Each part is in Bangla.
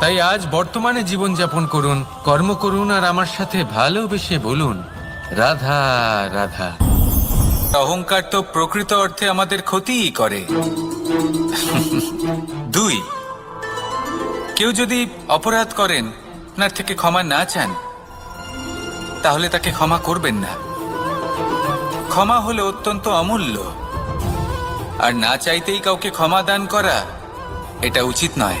তাই আজ বর্তমানে জীবনযাপন করুন, কর্ম করুন আর আমার সাথে ভালোবেসে বলুন, রাধা রাধা। অহংকার তো প্রকৃত অর্থে আমাদের ক্ষতিই করে। দুই, কেউ যদি অপরাধ করেন, আপনার থেকে ক্ষমা না চান, তাহলে তাকে ক্ষমা করবেন না। ক্ষমা হলো অত্যন্ত অমূল্য। আর না চাইতেই কাউকে ক্ষমা দান করা, এটা উচিত নয়।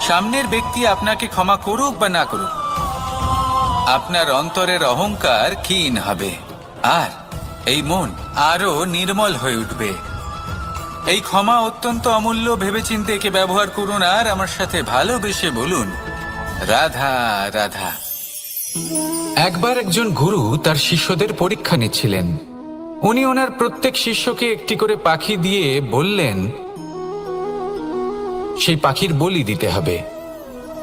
সামনের ব্যক্তি আপনাকে ক্ষমা করুক বা না করুক, আপনার অন্তরের অহংকার ক্ষীণ হবে। আর এই মন আরও নির্মল হয়ে উঠবে। এই ক্ষমা অত্যন্ত অমূল্য, ভেবেচিন্তে একে ব্যবহার করুন আর আমার সাথে ভালোবেসে বলুন, রাধা রাধা। একবার একজন গুরু তার শিষ্যদের পরীক্ষা নিচ্ছিলেন। উনি ওনার প্রত্যেক শিষ্যকে একটি করে পাখি দিয়ে বললেন সেই পাখির বলি দিতে হবে।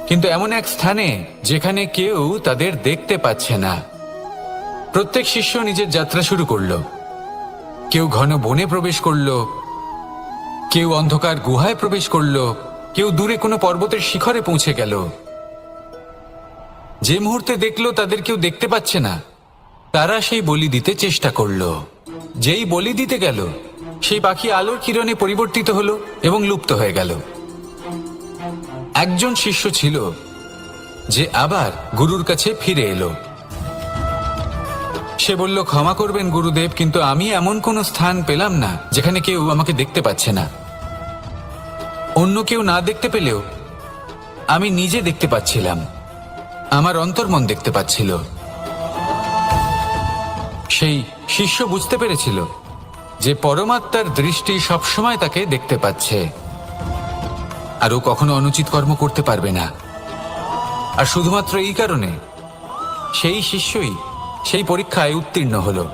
কিন্তু এমন এক স্থানে যেখানে কেউ তাদের দেখতে পাচ্ছে না। প্রত্যেক শিষ্য নিজের যাত্রা শুরু করল। কেউ ঘন বনে প্রবেশ করল। কেউ অন্ধকার গুহায় প্রবেশ করল। কেউ দূরে কোনো পর্বতের শিখরে পৌঁছে গেল। যে মুহূর্তে দেখল তাদের কেউ দেখতে পাচ্ছে না, তারা সেই বলি দিতে চেষ্টা করল। যেই বলি দিতে গেল, সেই পাখি আলোর কিরণে পরিবর্তিত হলো এবং লুপ্ত হয়ে গেল। একজন শিষ্য ছিল যে আবার গুরুর কাছে ফিরে এলো। সে বলল, ক্ষমা করবেন গুরুদেব, কিন্তু আমি এমন কোনো স্থান পেলাম না যেখানে কেউ আমাকে দেখতে পাচ্ছে না। অন্য কেউ না দেখতে পেলেও আমি নিজে দেখতে পাচ্ছিলাম। আমার অন্তর্মন দেখতে পাচ্ছিল। সেই শিষ্য বুঝতে পেরেছিল যে পরমাত্মার দৃষ্টি সবসময় তাকে দেখতে পাচ্ছে। আর ও কখনো অনুচিত কর্ম করতে পারবে না। আর শুধুমাত্র এই কারণে, সেই শিষ্যই সেই পরীক্ষায় উত্তীর্ণ হলো।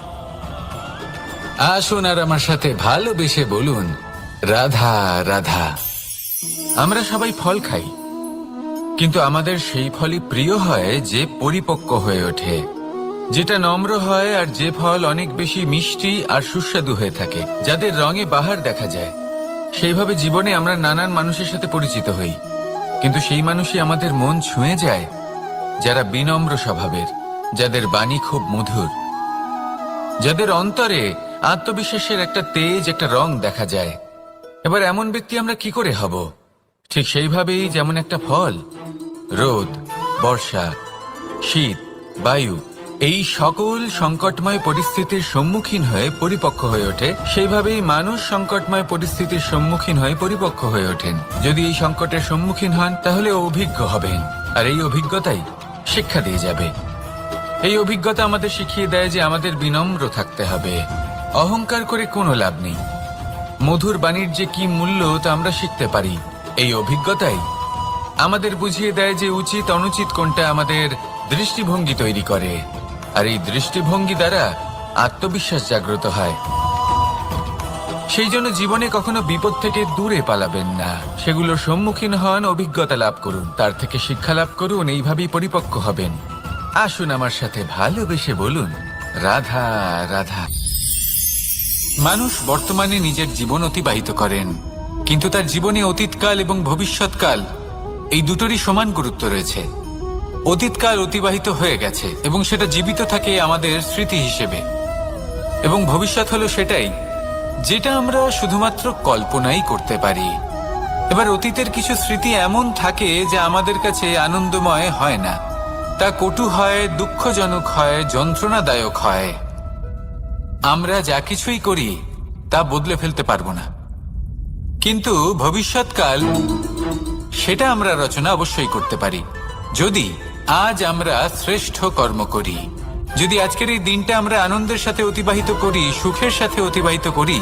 আসুন আর আমার সাথে ভালোবেসে বলুন, রাধা রাধা। আমরা সবাই ফল খাই, কিন্তু আমাদের সেই ফলই প্রিয় হয় যে পরিপক্ক হয়ে ওঠে, যেটা নম্র হয় আর যে ফল অনেক বেশি মিষ্টি আর সুস্বাদু হয়ে থাকে, যাদের রঙে বাহার দেখা যায়। সেইভাবে জীবনে আমরা নানান মানুষের সাথে পরিচিত হই। কিন্তু সেই মানুষই আমাদের মন ছুঁয়ে যায় যারা বিনম্র স্বভাবের, যাদের বাণী খুব মধুর। যাদের অন্তরে আত্মবিশ্বাসের একটা তেজ, একটা রং দেখা যায়। এবার এমন ব্যক্তি আমরা কি করে হব? ঠিক সেইভাবেই যেমন একটা ফল, রোদ, বর্ষা, শীত, বায়ু এই সকল সংকটময় পরিস্থিতির সম্মুখীন হয়ে পরিপক্ক হয়ে ওঠে, সেইভাবেই মানুষ সংকটময় পরিস্থিতির সম্মুখীন হয়ে পরিপক্ক হয়ে ওঠেন। যদি এই সংকটের সম্মুখীন হন, তাহলে অভিজ্ঞ হবেন। আর এই অভিজ্ঞতাই শিক্ষা দিয়ে যাবে। এই অভিজ্ঞতা আমাদের শিখিয়ে দেয় যে আমাদের বিনম্র থাকতে হবে। অহংকার করে কোনো লাভ নেই। মধুর বাণীর যে কি মূল্য, তা আমরা শিখতে পারি। এই অভিজ্ঞতাই আমাদের বুঝিয়ে দেয় যে উচিত অনুচিত কোনটা আমাদের দৃষ্টিভঙ্গি তৈরি করে। আর এই দৃষ্টিভঙ্গি দ্বারা আত্মবিশ্বাস জাগ্রত হয়। সেই জন্য জীবনে কখনো বিপদ থেকে দূরে পালাবেন না। সেগুলোর সম্মুখীন হন, অভিজ্ঞতা লাভ করুন। তার থেকে শিক্ষা লাভ করুন, এইভাবেই পরিপক্ক হবেন। আসুন আমার সাথে ভালোবেসে বলুন, রাধা রাধা। মানুষ বর্তমানে নিজের জীবন অতিবাহিত করেন। কিন্তু তার জীবনে অতীতকাল এবং ভবিষ্যৎকাল এই দুটোরই সমান গুরুত্ব রয়েছে। অতীতকাল অতিবাহিত হয়ে গেছে এবং সেটা জীবিত থাকে আমাদের স্মৃতি হিসেবে। এবং ভবিষ্যৎ হলো সেটাই, যেটা আমরা শুধুমাত্র কল্পনাই করতে পারি। এবার অতীতের কিছু স্মৃতি এমন থাকে যা আমাদের কাছে আনন্দময় হয় না। তা কটু হয়, দুঃখজনক হয়, যন্ত্রণাদায়ক হয়। আমরা যা কিছুই করি, তা বদলে ফেলতে পারব না। কিন্তু ভবিষ্যৎকাল, সেটা আমরা রচনা অবশ্যই করতে পারি। যদি আজ আমরা শ্রেষ্ঠ কর্ম করি, যদি আজকের এই দিনটা আমরা আনন্দের সাথে অতিবাহিত করি, সুখের সাথে অতিবাহিত করি,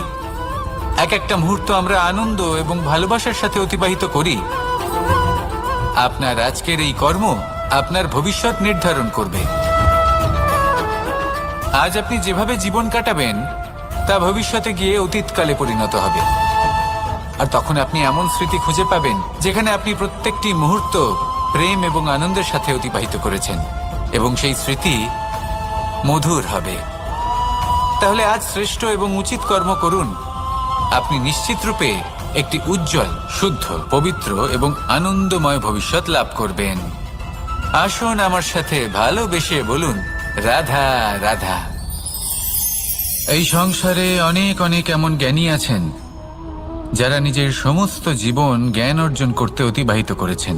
এক একটা মুহূর্ত আমরা আনন্দ এবং ভালোবাসার সাথে অতিবাহিত করি, আপনার আজকের এই কর্ম আপনার ভবিষ্যৎ নির্ধারণ করবে। আজ আপনি যেভাবে জীবন কাটাবেন, তা ভবিষ্যতে গিয়ে অতীতকালে পরিণত হবে। আর তখন আপনি এমন স্মৃতি খুঁজে পাবেন, যেখানে আপনি প্রত্যেকটি মুহূর্ত প্রেম এবং আনন্দের সাথে অতিবাহিত করেছেন, এবং সেই স্মৃতি মধুর হবে। তাহলে আজ শ্রেষ্ঠ এবং উচিত কর্ম করুন। আপনি নিশ্চিত রূপে একটি উজ্জ্বল, শুদ্ধ, পবিত্র এবং আনন্দময় ভবিষ্যৎ লাভ করবেন। আসুন আমার সাথে ভালোবেসে বলুন, রাধা রাধা। এই সংসারে অনেক অনেক এমন জ্ঞানী আছেন, যারা নিজের সমস্ত জীবন জ্ঞান অর্জন করতে অতিবাহিত করেছেন।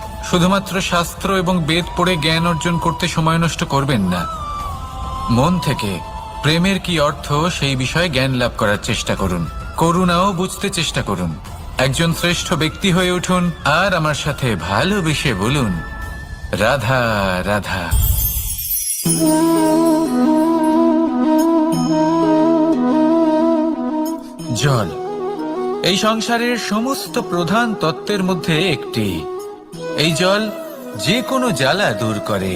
শুধুমাত্র শাস্ত্র এবং বেদ পড়ে জ্ঞান অর্জন করতে সময় নষ্ট করবেন না। মন থেকে প্রেমের কি অর্থ, সেই বিষয়ে জ্ঞান লাভ করার চেষ্টা করুন। করুণাও বুঝতে চেষ্টা করুন। একজন শ্রেষ্ঠ ব্যক্তি হয়ে উঠুন আর আমার সাথে ভালোবেসে বলুন, রাধা রাধা। জল। এই সংসারের সমস্ত প্রধান তত্ত্বের মধ্যে একটি। এই জল যে কোনো জ্বালা দূর করে।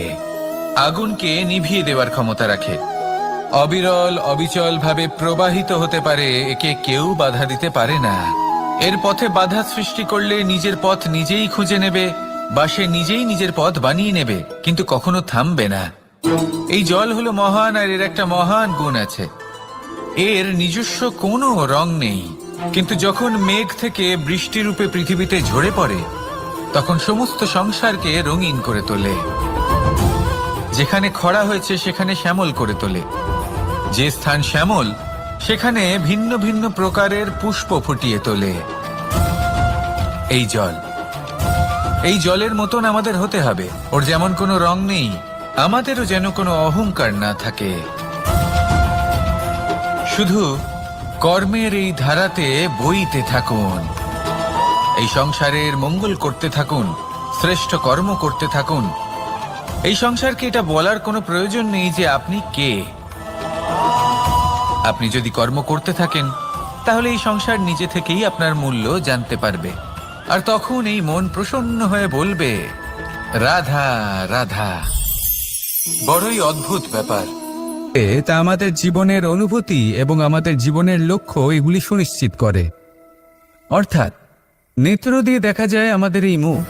আগুনকে নিভিয়ে দেওয়ার ক্ষমতা রাখে। অবিরল অবিচল ভাবে প্রবাহিত হতে পারে, একে কেউ বাধা দিতে পারে না। এর পথে বাধা সৃষ্টি করলে নিজের পথ নিজেই খুঁজে নেবে বা সে নিজেই নিজের পথ বানিয়ে নেবে, কিন্তু কখনো থামবে না। এই জল হলো মহান আর এর একটা মহান গুণ আছে। এর নিজস্ব কোনো রং নেই, কিন্তু যখন মেঘ থেকে বৃষ্টিরূপে পৃথিবীতে ঝরে পড়ে তখন সমস্ত সংসারকে রঙিন করে তোলে। যেখানে খরা হয়েছে, সেখানে শ্যামল করে তোলে। যে স্থান শ্যামল, সেখানে ভিন্ন ভিন্ন প্রকারের পুষ্প ফুটিয়ে তোলে। এই জল। এই জলের মতন আমাদের হতে হবে। ওর যেমন কোনো রং নেই, আমাদেরও যেন কোনো অহংকার না থাকে। শুধু কর্মের এই ধারাতে বইতে থাকুন। এই সংসারের মঙ্গল করতে থাকুন, শ্রেষ্ঠ কর্ম করতে থাকুন। এই সংসারকে এটা বলার কোনো প্রয়োজন নেই যে আপনি কে। আপনি যদি কর্ম করতে থাকেন, তাহলে এই সংসার নিজে থেকেই আপনার মূল্য জানতে পারবে। আর তখন এই মন প্রসন্ন হয়ে বলবে, রাধা রাধা, বড়ই অদ্ভুত ব্যাপার। তা আমাদের জীবনের অনুভূতি এবং আমাদের জীবনের লক্ষ্য এগুলি সুনিশ্চিত করে। অর্থাৎ নেত্র দিয়ে দেখা যায় আমাদের এই মুখ।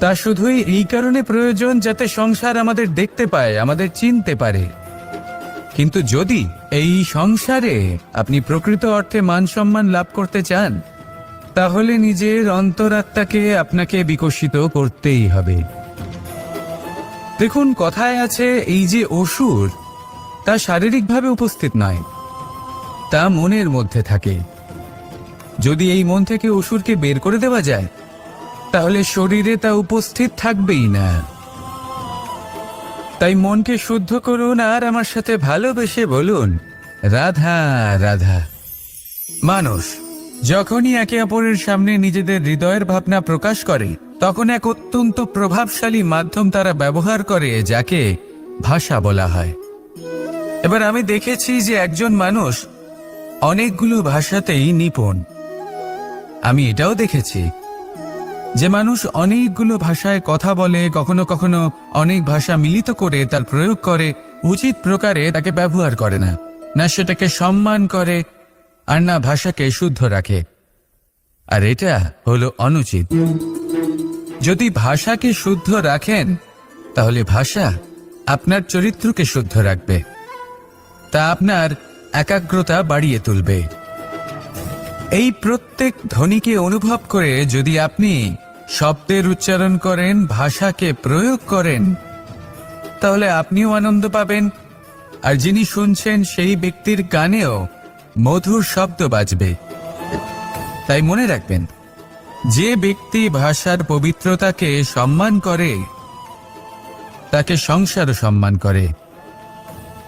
তা শুধুই এই কারণে প্রয়োজন যাতে সংসার আমাদের দেখতে পায়, আমাদের চিনতে পারে। কিন্তু যদি এই সংসারে আপনি প্রকৃত অর্থে মান সম্মান লাভ করতে চান, তাহলে নিজের অন্তরাত্মাকে আপনাকে বিকশিত করতেই হবে। দেখুন, কথায় আছে এই যে অসুর, তা শারীরিকভাবে উপস্থিত নয়, তা মনের মধ্যে থাকে। যদি এই মন থেকে অসুরকে বের করে দেওয়া যায়, তাহলে শরীরে তা উপস্থিত থাকবেই না। তাই মনকে শুদ্ধ করুন আর আমার সাথে ভালোবেসে বলুন, রাধা রাধা। মানুষ, যখনই একে অপরের সামনে নিজেদের হৃদয়ের ভাবনা প্রকাশ করে, তখন এক অত্যন্ত প্রভাবশালী মাধ্যম তারা ব্যবহার করে, যাকে ভাষা বলা হয়। এবার আমি দেখেছি যে একজন মানুষ অনেকগুলো ভাষাতেই নিপুণ। আমি এটাও দেখেছি। যে মানুষ অনেকগুলো ভাষায় কথা বলে, কখনো কখনো অনেক ভাষা মিলিত করে তার প্রয়োগ করে, উচিত প্রকারে তাকে ব্যবহার করে না। না সেটাকে সম্মান করে, আর না ভাষাকে শুদ্ধ রাখে। আর এটা হলো অনুচিত। যদি ভাষাকে শুদ্ধ রাখেন, তাহলে ভাষা আপনার চরিত্রকে শুদ্ধ রাখবে। তা আপনার একাগ্রতা বাড়িয়ে তুলবে। এই প্রত্যেক ধ্বনিকে অনুভব করে যদি আপনি শব্দের উচ্চারণ করেন, ভাষাকে প্রয়োগ করেন, তাহলে আপনিও আনন্দ পাবেন। আর যিনি শুনছেন সেই ব্যক্তির কানেও মধুর শব্দ বাজবে। তাই মনে রাখবেন, যে ব্যক্তি ভাষার পবিত্রতাকে সম্মান করে, তাকে সংসারও সম্মান করে।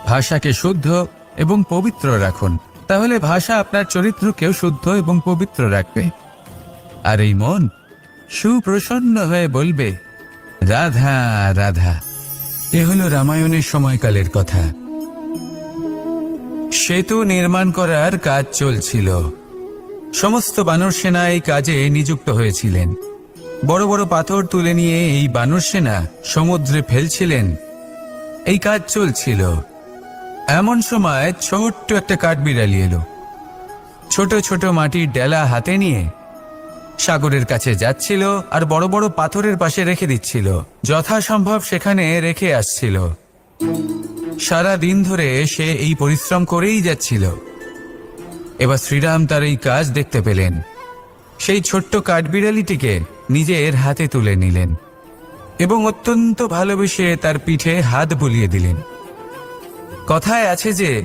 ভাষাকে শুদ্ধ এবং পবিত্র রাখুন। তাহলে ভাষা আপনার চরিত্রকেও শুদ্ধ এবং পবিত্র রাখবে। আর এই মন সুপ্রসন্ন হয়ে বলবে, রাধা রাধা। এ হলো রামায়ণের সময়কালের কথা। সেতু নির্মাণ করার কাজ চলছিল। সমস্ত বানর সেনা এই কাজে নিযুক্ত হয়েছিলেন। বড় বড় পাথর তুলে নিয়ে এই বানর সেনা সমুদ্রে ফেলছিলেন। এই কাজ চলছিল। এমন সময় ছোট্ট একটা কাঠবিড়ালি এলো। ছোট ছোট মাটির ডেলা হাতে নিয়ে সাগরের কাছে যাচ্ছিল আর বড় বড় পাথরের পাশে রেখে দিচ্ছিল। যথাসম্ভব সেখানে রেখে আসছিল। সারা দিন ধরে সে এই পরিশ্রম করেই যাচ্ছিল। এবার শ্রীরাম তার এই কাজ দেখতে পেলেন। সেই ছোট্ট কাঠবিড়ালিটিকে নিজের হাতে তুলে নিলেন এবং অত্যন্ত ভালোবেসে তার পিঠে হাত বুলিয়ে দিলেন। কথায় আছে যে,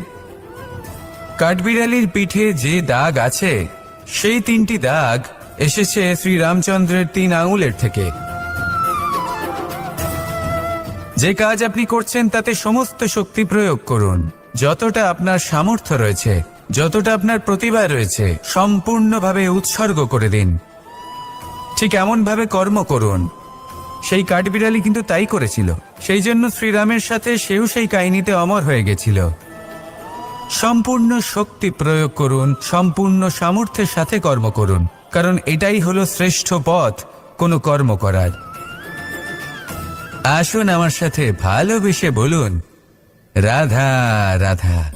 কাঠবিড়ালির পিঠে যে দাগ আছে, সেই তিনটি দাগ এসেছে শ্রী রামচন্দ্রের তিন আঙুলের থেকে। যে কাজ আপনি করছেন, তাতে সমস্ত শক্তি প্রয়োগ করুন। যতটা আপনার সামর্থ্য রয়েছে, যতটা আপনার প্রতিভা রয়েছে, সম্পূর্ণভাবে উৎসর্গ করে দিন। ঠিক এমনভাবে কর্ম করুন। সেই কাঠবিড়ালি কিন্তু তাই করেছিল। সেই জন্য শ্রীরামের সাথে সেও সেই কাহিনীতে অমর হয়ে গেছিল। সম্পূর্ণ শক্তি প্রয়োগ করুন, সম্পূর্ণ সামর্থ্যের সাথে কর্ম করুন, কারণ এটাই হলো শ্রেষ্ঠ পথ কোনো কর্ম করার। আসুন আমার সাথে ভালোবেসে বলুন, রাধা রাধা।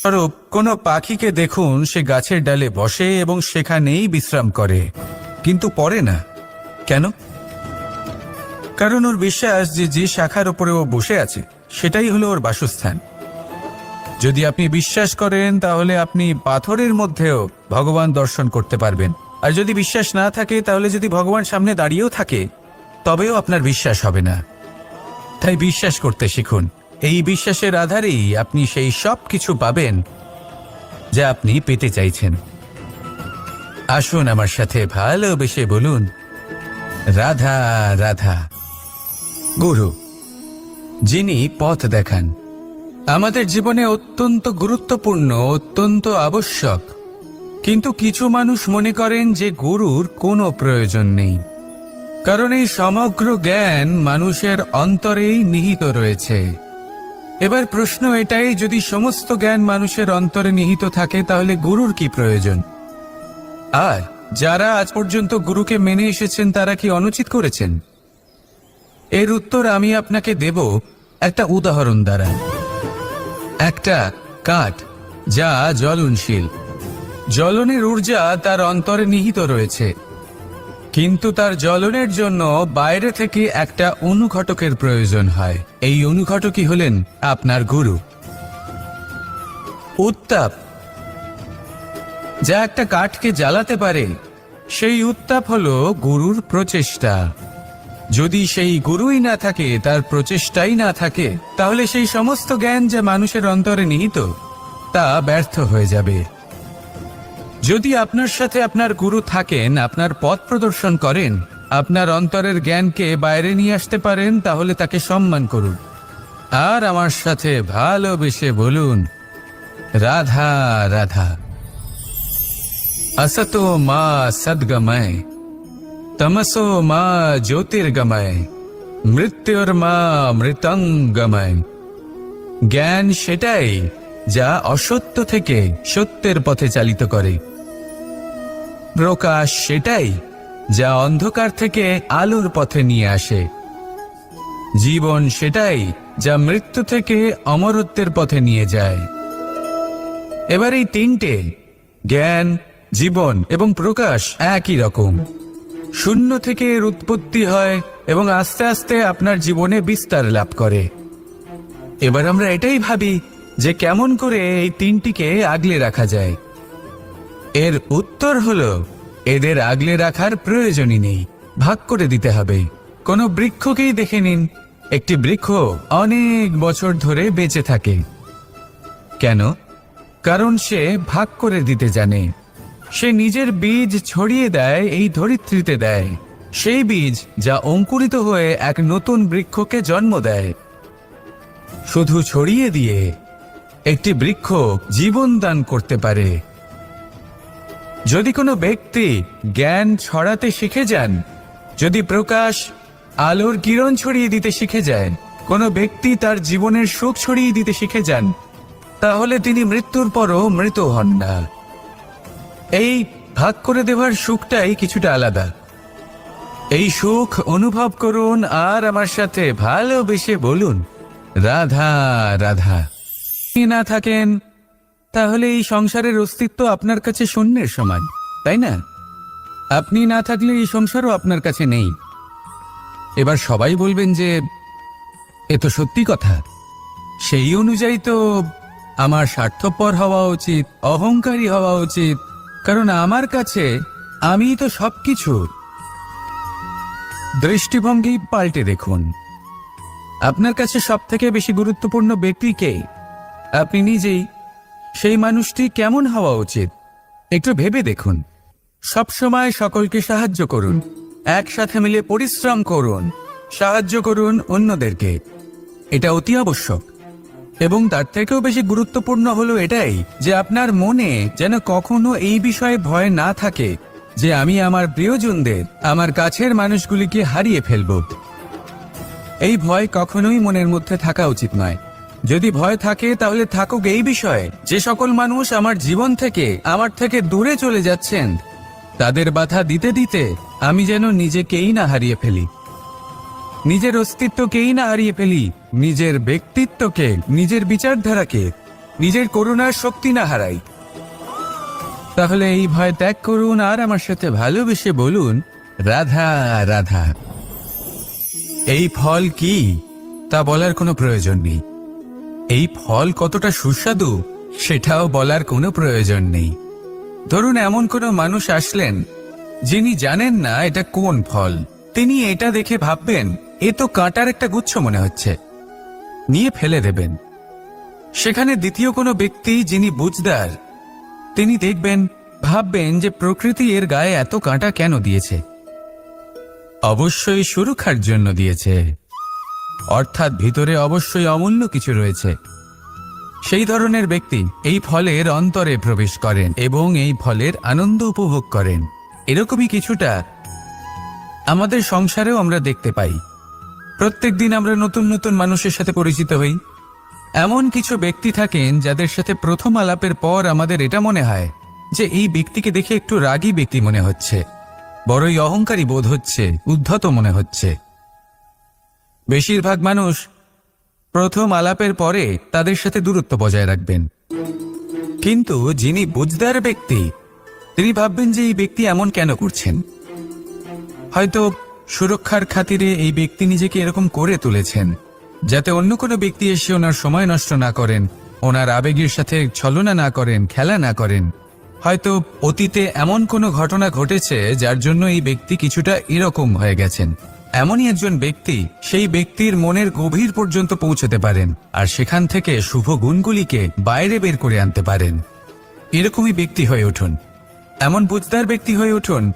স্বরূপ, কোনো পাখিকে দেখুন, সে গাছের ডালে বসে এবং সেখানেই বিশ্রাম করে। কিন্তু পরে না। কেন? কারণ ওর বিশ্বাস যে যে শাখার উপরে ও বসে আছে, সেটাই হলো ওর বাসস্থান। যদি আপনি বিশ্বাস করেন, তাহলে আপনি পাথরের মধ্যেও ভগবান দর্শন করতে পারবেন। আর যদি বিশ্বাস না থাকে, তাহলে যদি ভগবান সামনে দাঁড়িয়েও থাকে, তবেও আপনার বিশ্বাস হবে না। তাই বিশ্বাস করতে শিখুন। এই বিশ্বাসের আধারেই আপনি সেই সব কিছু পাবেন যা আপনি পেতে চাইছেন। আসুন আমার সাথে ভালোবেসে বলুন, রাধা রাধা। গুরু, যিনি পথ দেখান, আমাদের জীবনে অত্যন্ত গুরুত্বপূর্ণ, অত্যন্ত আবশ্যক। কিন্তু কিছু মানুষ মনে করেন যে গুরুর কোনো প্রয়োজন নেই। কারণ এই সমগ্র জ্ঞান মানুষের অন্তরেই নিহিত রয়েছে। এবার প্রশ্ন এটাই, যদি সমস্ত জ্ঞান মানুষের অন্তরে নিহিত থাকে, তাহলে গুরুর কি প্রয়োজন? আর যারা আজ পর্যন্ত গুরুকে মেনে এসেছেন, তারা কি অনুচিত করেছেন? এর উত্তর আমি আপনাকে দেব। একটা উদাহরণ দ্বারা। একটা কাঠ যা জ্বলনশীল। জ্বলনের ঊর্জা তার অন্তরে নিহিত রয়েছে। কিন্তু তার জ্বলনের জন্য বাইরে থেকে একটা অনুঘটকের প্রয়োজন হয়। এই অনুঘটকই হলেন আপনার গুরু। উত্তাপ। যা একটা কাঠকে জ্বালাতে পারে, সেই উত্তাপ হলো গুরুর প্রচেষ্টা। যদি সেই গুরুই না থাকে তার প্রচেষ্টাই না থাকে তাহলে সেই সমস্ত জ্ঞান যা মানুষের অন্তরে নিহিত তা ব্যর্থ হয়ে যাবে যদি আপনার সাথে আপনার গুরু থাকেন আপনার পথ প্রদর্শন করেন আপনার অন্তরের জ্ঞানকে বাইরে নিয়ে আসতে পারেন তাহলে তাকে সম্মান করুন আর আমার সাথে ভালোবেসে বলুন রাধা রাধা असतो मा सद्गमय তমসো মা জ্যোতির্গময় মৃত্যুর্মা মৃতঙ্গময় জ্ঞান সেটাই যা অসত্য থেকে সত্যের পথে চালিত করে। প্রকাশ সেটাই যা অন্ধকার থেকে আলোর পথে নিয়ে আসে। জীবন সেটাই যা মৃত্যু থেকে অমরত্বের পথে নিয়ে যায়। এবার এই তিনটে, জ্ঞান, জীবন এবং প্রকাশ একই রকম। শূন্য থেকে এর উৎপত্তি হয় এবং আস্তে আস্তে আপনার জীবনে বিস্তার লাভ করে। এবার আমরা এটাই ভাবি যে কেমন করে এই তিনটিকে আগলে রাখা যায়। এর উত্তর হল, এদের আগলে রাখার প্রয়োজনই নেই। ভাগ করে দিতে হবে। কোনো বৃক্ষকেই দেখে নিন, একটি বৃক্ষ অনেক বছর ধরে বেঁচে থাকে। কেন? কারণ সে ভাগ করে দিতে জানে। সে নিজের বীজ ছড়িয়ে দেয়, এই ধরিত্রীতে দেয়। সেই বীজ যা অঙ্কুরিত হয়ে এক নতুন বৃক্ষকে জন্ম দেয়। শুধু ছড়িয়ে দিয়ে একটি বৃক্ষ জীবন দান করতে পারে। যদি কোনো ব্যক্তি জ্ঞান ছড়াতে শিখে যান, যদি প্রকাশ আলোর কিরণ ছড়িয়ে দিতে শিখে যায় কোনো ব্যক্তি তার জীবনের সুখ ছড়িয়ে দিতে শিখে যান, তাহলে তিনি মৃত্যুর পরও মৃত হন না। এই ভাগ করে দেওয়ার সুখটাই কিছুটা আলাদা। এই সুখ অনুভব করুন আর আমার সাথে ভালোবেসে বলুন, রাধা রাধা। না থাকেন, তাহলে এই সংসারের অস্তিত্ব আপনার কাছে শূন্যের সমান, তাই না? আপনি না থাকলে এই সংসারও আপনার কাছে নেই। এবার সবাই বলবেন যে, এ তো সত্যি কথা। সেই অনুযায়ী তো আমার স্বার্থপর হওয়া উচিত, অহংকারী হওয়া উচিত কারণ আমার কাছে আমি তো সবকিছু। দৃষ্টিভঙ্গি পাল্টে দেখুন। আপনার কাছে সব থেকে বেশি গুরুত্বপূর্ণ ব্যক্তি কে? আপনি নিজেই। সেই মানুষটি কেমন হওয়া উচিত? একটু ভেবে দেখুন। সবসময় সকলকে সাহায্য করুন। একসাথে মিলে পরিশ্রম করুন। সাহায্য করুন অন্যদেরকে। এটা অতি আবশ্যক। এবং তার থেকেও বেশি গুরুত্বপূর্ণ হলো এটাই যে আপনার মনে যেন কখনো এই বিষয়ে ভয় না থাকে যে আমি আমার প্রিয়জনদের, আমার কাছের মানুষগুলিকে হারিয়ে ফেলব। এই ভয় কখনোই মনের মধ্যে থাকা উচিত নয়। যদি ভয় থাকে, তাহলে থাকুক এই বিষয়ে যে সকল মানুষ আমার জীবন থেকে, আমার থেকে দূরে চলে যাচ্ছেন, তাদের বাধা দিতে দিতে আমি যেন নিজেকেই না হারিয়ে ফেলি। নিজের অস্তিত্বকেই না হারিয়ে ফেলি নিজের ব্যক্তিত্বকে, নিজের বিচারধারাকে, নিজের করুণার শক্তি না হারাই। তাহলে এই ভয় ত্যাগ করুন আর আমার সাথে ভালোবেসে বলুন, রাধা রাধা, এই ফল কি? তা বলার কোনো প্রয়োজন নেই। এই ফল কতটা সুস্বাদু, সেটাও বলার কোনো প্রয়োজন নেই। ধরুন এমন কোনো মানুষ আসলেন, যিনি জানেন না এটা কোন ফল। তিনি এটা দেখে ভাববেন, এ তো কাঁটার একটা গুচ্ছ মনে হচ্ছে। নিয়ে ফেলে দেবেন। সেখানে দ্বিতীয় কোনো ব্যক্তি যিনি বুঝদার, তিনি দেখবেন, ভাববেন যে প্রকৃতি এর গায়ে এত কাঁটা কেন দিয়েছে। অবশ্যই সুরক্ষার জন্য দিয়েছে। অর্থাৎ ভিতরে অবশ্যই অমূল্য কিছু রয়েছে। সেই ধরনের ব্যক্তি এই ফলের অন্তরে প্রবেশ করেন এবং এই ফলের আনন্দ উপভোগ করেন। এরকমই কিছুটা আমাদের সংসারেও আমরা দেখতে পাই। প্রত্যেক দিন আমরা নতুন নতুন মানুষের সাথে পরিচিত হই। এমন কিছু ব্যক্তি থাকেন যাদের সাথে প্রথম আলাপের পর আমাদের এটা মনে হয় যে এই ব্যক্তিকে দেখে একটু রাগী ব্যক্তি মনে হচ্ছে। বড়ই অহংকারী বোধ হচ্ছে, উদ্ধত মনে হচ্ছে। বেশিরভাগ মানুষ প্রথম আলাপের পরে তাদের সাথে দূরত্ব বজায় রাখবেন। কিন্তু যিনি বুঝদার ব্যক্তি, তিনি ভাববেন যে এই ব্যক্তি এমন কেন করছেন? হয়তো সুরক্ষার খাতিরে এই ব্যক্তি নিজেকে এরকম করে তুলেছেন, যাতে অন্য কোনো ব্যক্তি এসে ওনার সময় নষ্ট না করেন, ওনার আবেগের সাথে ছলনা না করেন, খেলা না করেন। হয়তো অতীতে এমন কোনো ঘটনা ঘটেছে যার জন্য এই ব্যক্তি কিছুটা এরকম হয়ে গেছেন। এমনই একজন ব্যক্তি সেই ব্যক্তির মনের গভীর পর্যন্ত পৌঁছতে পারেন আর সেখান থেকে শুভ গুণগুলিকে বাইরে বের করে আনতে পারেন। এরকমই ব্যক্তি হয়ে উঠুন। এমন বুঝদার ব্যক্তি হয়ে উঠুন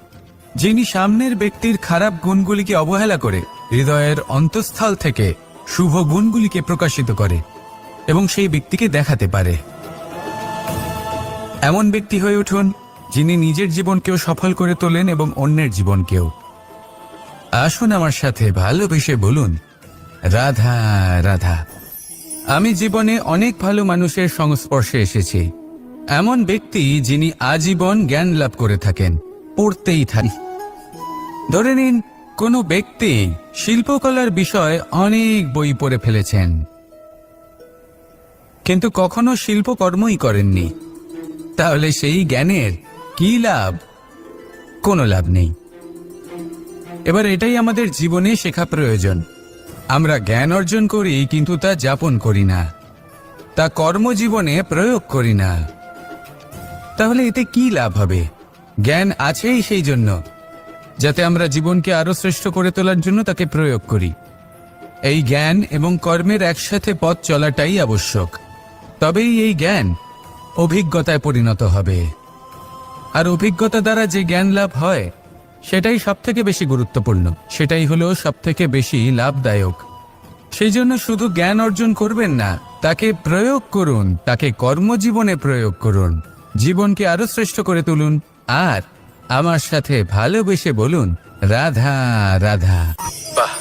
যিনি সামনের ব্যক্তির খারাপ গুণগুলিকে অবহেলা করে, হৃদয়ের অন্তঃস্থল থেকে শুভ গুণগুলিকে প্রকাশিত করে এবং সেই ব্যক্তিকে দেখাতে পারে। এমন ব্যক্তি হয়ে উঠুন, যিনি নিজের জীবনকেও সফল করে তোলেন এবং অন্যের জীবনকেও। আসুন আমার সাথে ভালোবেসে বলুন, রাধা রাধা, আমি জীবনে অনেক ভালো মানুষের সংস্পর্শে এসেছি। এমন ব্যক্তি যিনি আজীবন জ্ঞান লাভ করে থাকেন। পড়তেই থাকেন ধরে নিন, কোনো ব্যক্তি শিল্পকলার বিষয়ে অনেক বই পড়ে ফেলেছেন। কিন্তু কখনো শিল্পকর্মই করেননি। তাহলে সেই জ্ঞানের কি লাভ? কোনো লাভ নেই। এবার এটাই আমাদের জীবনে শেখা প্রয়োজন। আমরা জ্ঞান অর্জন করি, কিন্তু তা যাপন করি না। তা কর্মজীবনে প্রয়োগ করি না। তাহলে এতে কি লাভ হবে? জ্ঞান আছেই সেই জন্য, যাতে আমরা জীবনকে আরও শ্রেষ্ঠ করে তোলার জন্য তাকে প্রয়োগ করি। এই জ্ঞান এবং কর্মের একসাথে পথ চলাটাই আবশ্যক। তবেই এই জ্ঞান অভিজ্ঞতায় পরিণত হবে। আর অভিজ্ঞতা দ্বারা যে জ্ঞান লাভ হয়, সেটাই সব থেকে বেশি গুরুত্বপূর্ণ। সেটাই হলো সব থেকে বেশি লাভদায়ক। সেই জন্য শুধু জ্ঞান অর্জন করবেন না, তাকে প্রয়োগ করুন, তাকে কর্মজীবনে প্রয়োগ করুন। জীবনকে আরও শ্রেষ্ঠ করে তুলুন। আর আমার সাথে ভালোবেসে বলুন, রাধা রাধা। বাহ,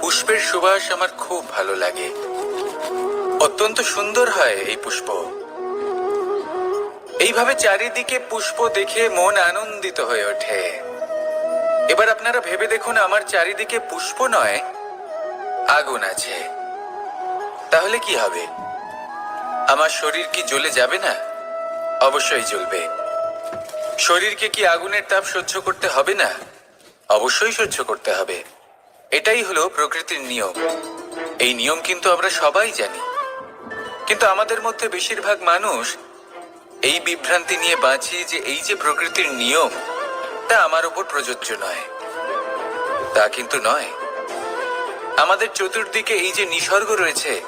পুষ্পের সুবাস আমার খুব ভালো লাগে। অত্যন্ত সুন্দর হয় এই পুষ্প। এইভাবে চারিদিকে পুষ্প দেখে মন আনন্দিত হয়ে ওঠে। এবার আপনারা ভেবে দেখুন, আমার চারিদিকে পুষ্প নয়, আগুন আছে। তাহলে কি হবে? আমার শরীর কি জ্বলে যাবে না? অবশ্যই জ্বলবে। শরীরকে কি আগুনের তাপ সহ্য করতে হবে না? অবশ্যই সহ্য করতে হবে। এটাই হলো প্রকৃতির নিয়ম। এই নিয়ম কিন্তু আমরা সবাই জানি। কিন্তু আমাদের মধ্যে বেশিরভাগ মানুষ এই বিভ্রান্তি নিয়ে বাঁচি যে এই যে প্রকৃতির নিয়ম, তা আমার উপর প্রযোজ্য নয়। তা কিন্তু নয়। আমাদের চতুর্দিকে এই যে নিসর্গ রয়েছে,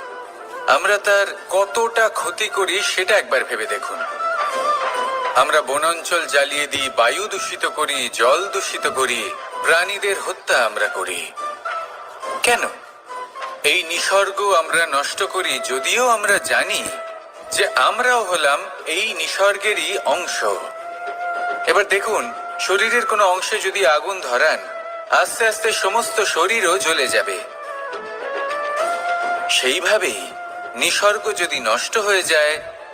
আমরা তার কতটা ক্ষতি করি সেটা একবার ভেবে দেখুন। আমরা বনাঞ্চল জ্বালিয়ে দিই, বায়ু দূষিত করি, জল দূষিত করি, প্রাণীদের হত্যা আমরা করি। কেন? এই নিসর্গ আমরা নষ্ট করি যদিও আমরা জানি যে আমরাও হলাম এই নিসর্গেরই অংশ। এবার দেখুন, শরীরের কোনো অংশে যদি আগুন ধরান, আস্তে আস্তে সমস্ত শরীরও জ্বলে যাবে। সেইভাবেই নিসর্গ যদি নষ্ট হয়ে যায়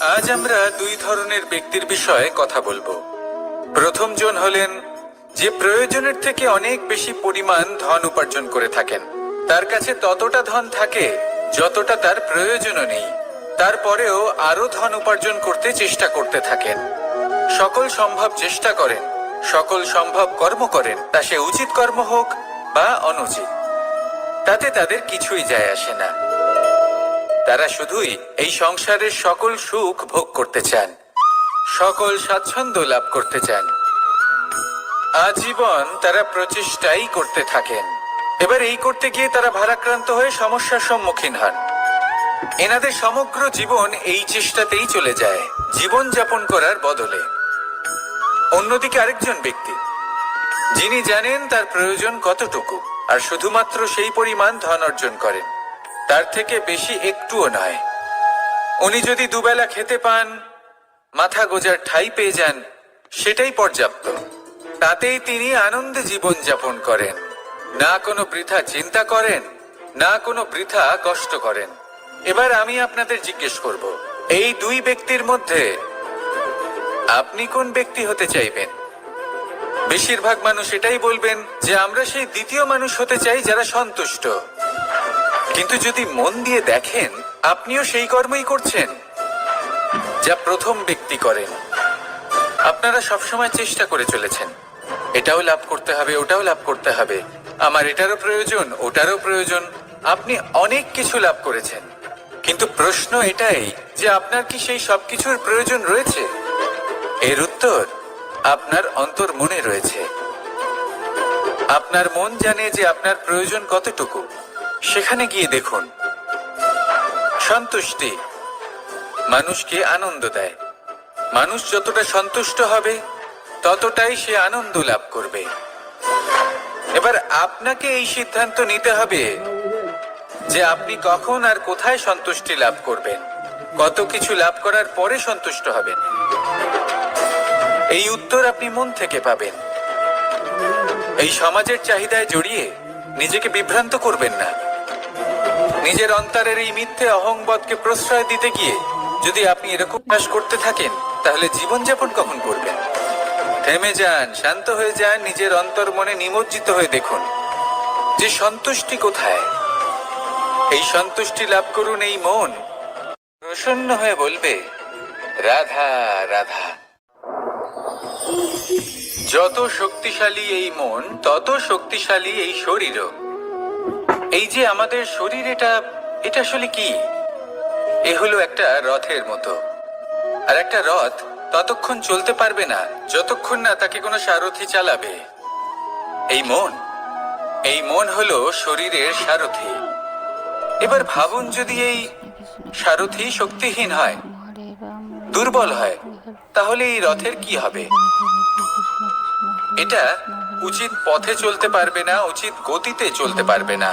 আজ আমরা দুই ধরনের ব্যক্তির বিষয়ে কথা বলব। প্রথম জন হলেন যে প্রয়োজনের থেকে অনেক বেশি পরিমাণ ধন উপার্জন করে থাকেন। তার কাছে ততটা ধন থাকে যতটা তার প্রয়োজনও নেই। তারপরেও আরও ধন উপার্জন করতে চেষ্টা করতে থাকেন। সকল সম্ভব চেষ্টা করেন, সকল সম্ভব কর্ম করেন, তা সে উচিত কর্ম হোক বা অনুচিত। তাতে তাদের কিছুই যায় আসে না। তারা শুধুই এই সংসারের সকল সুখ ভোগ করতে চান, সকল স্বাচ্ছন্দ্য লাভ করতে চান। আজীবন তারা প্রচেষ্টাই করতে থাকেন। এবার এই করতে গিয়ে তারা ভারাক্রান্ত হয়ে সমস্যার সম্মুখীন হন। এনাদের সমগ্র জীবন এই চেষ্টাতেই চলে যায় জীবন যাপন করার বদলে। অন্যদিকে আরেকজন ব্যক্তি, যিনি জানেন তার প্রয়োজন কতটুকু, আর শুধুমাত্র সেই পরিমাণ ধন অর্জন করেন। তার থেকে বেশি একটুও নয়। উনি যদি দুবেলা খেতে পান, মাথা গোজার ঠাই পেয়ে যান, সেটাই পর্যাপ্ত। তাতেই তিনি আনন্দে জীবন যাপন করেন। না কোনো বৃথা চিন্তা করেন, না কোনো বৃথা কষ্ট করেন। এবার আমি আপনাদের জিজ্ঞেস করব, এই দুই ব্যক্তির মধ্যে আপনি কোন ব্যক্তি হতে চাইবেন? বেশিরভাগ মানুষ এটাই বলবেন যে, আমরা সেই দ্বিতীয় মানুষ হতে চাই যারা সন্তুষ্ট। কিন্তু যদি মন দিয়ে দেখেন, আপনিও সেই কর্মই করছেন, যা প্রথম ব্যক্তি করেন। আপনারা সবসময় চেষ্টা করে চলেছেন। এটাও লাভ করতে হবে, ওটাও লাভ করতে হবে। আমার এটারও প্রয়োজন, ওটারও প্রয়োজন। আপনি অনেক কিছু লাভ করেছেন। কিন্তু প্রশ্ন এটাই যে আপনার কি সেই সবকিছুর প্রয়োজন রয়েছে? এর উত্তর, আপনার অন্তর মনে রয়েছে। আপনার মন জানে যে আপনার প্রয়োজন কতটুকু। সেখানে গিয়ে দেখুন। সন্তুষ্টি মানুষকে আনন্দ দেয়। মানুষ যতটা সন্তুষ্ট হবে, ততটাই সে আনন্দ লাভ করবে। এবার আপনাকে এই সিদ্ধান্ত নিতে হবে যে আপনি কখন আর কোথায় সন্তুষ্টি লাভ করবেন। কত কিছু লাভ করার পরে সন্তুষ্ট হবেন। এই উত্তর আপনি মন থেকে পাবেন। এই সমাজের চাহিদায় জড়িয়ে নিজেকে বিভ্রান্ত করবেন না। নিজের অন্তরের এই মিথ্যে অহংবোধকে প্রশ্রয় দিতে গিয়ে যদি আপনি এরকম চাষ করতে থাকেন, তাহলে জীবনযাপন কখন করবেন? থেমে যান, শান্ত হয়ে যান, নিজের অন্তর মনে নিমজ্জিত হয়ে দেখুন যে সন্তুষ্টি কোথায়। এই সন্তুষ্টি লাভ করুন এই মন। প্রসন্ন হয়ে বলবে, রাধা রাধা। যত শক্তিশালী এই মন, তত শক্তিশালী এই শরীরও। এই যে আমাদের শরীর, এটা এটা আসলে কি? এ হলো একটা রথের মতো। আর একটা রথ ততক্ষণ চলতে পারবে না, যতক্ষণ না তাকে কোনো সারথি চালাবে। এই মন এই মন হলো শরীরের সারথি। এবার ভাবুন যদি এই সারথি শক্তিহীন হয়, দুর্বল হয়, তাহলে এই রথের কি হবে? এটা উচিত পথে চলতে পারবে না, উচিত গতিতে চলতে পারবে না।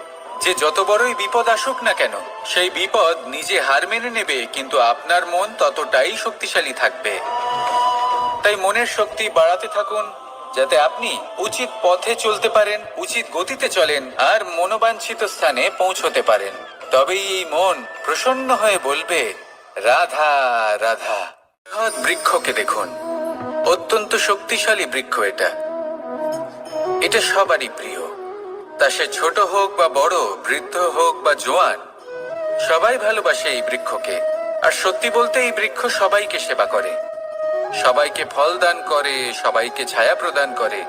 যে যত বড়ই বিপদ আসুক না কেন, সেই বিপদ নিজে হার মেনে নেবে, কিন্তু আপনার মন ততটাই শক্তিশালী থাকবে। তাই মনের শক্তি বাড়াতে থাকুন, যাতে আপনি উচিত পথে চলতে পারেন, উচিত গতিতে চলেন, আর মনোবাঞ্ছিত স্থানে পৌঁছতে পারেন। তবেই এই মন প্রসন্ন হয়ে বলবে, রাধা রাধা। বৃক্ষকে দেখুন। অত্যন্ত শক্তিশালী বৃক্ষ এটা। এটা সবারই প্রিয়। তা সে ছোট হোক বা বড়, বৃদ্ধ হোক বা জোয়ান, সবাই ভালোবাসে এই বৃক্ষকে। আর সত্যি বলতে এই বৃক্ষ সবাইকে সেবা করে। সবাইকে ফল দান করে, সবাইকে ছায়া প্রদান করে।